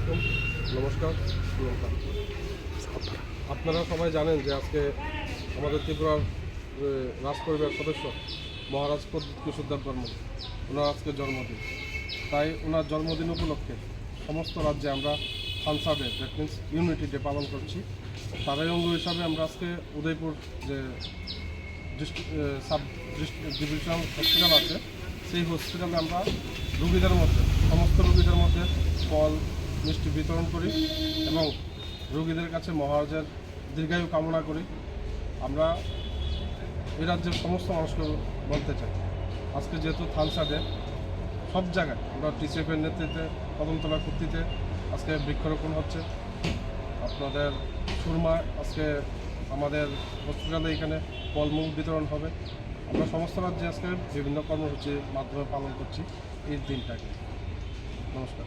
আলাইকুম। নমস্কার আপনারা সবাই জানেন যে আজকে আমাদের ত্রিপুরার রাজ পরিবার সদস্য মহারাজ প্রদীপ কিশোর বর্মন, ওনার আজকে জন্মদিন। তাই ওনার জন্মদিন উপলক্ষে সমস্ত রাজ্যে আমরা ফানসা day that means unity day পালন করছি। তারই অঙ্গ হিসাবে আমরা আজকে উদয়পুর যে সাব ডিভিশনাল হসপিটাল আছে, সেই হসপিটালে আমরা রুগীদের মধ্যে, সমস্ত রুগীদের মধ্যে ফল মিষ্টি বিতরণ করি এবং রুগীদের কাছে মহারাজের দীর্ঘায়ু কামনা করি। আমরা এই রাজ্যের সমস্ত মানুষকে বলতে চাই, আজকে যেহেতু থানসাডে সব জায়গায় আমরা টিসিএফের নেতৃত্বে কদমতলা কর্তৃত্বে আজকে বৃক্ষরোপণ হচ্ছে। আপনাদের সুরমা আজকে আমাদের হসপিটালে এখানে ফলমূল বিতরণ হবে। আমরা সমস্ত রাজ্যে আজকে বিভিন্ন কর্মসূচির মাধ্যমে পালন করছি এই দিনটাকে। নমস্কার।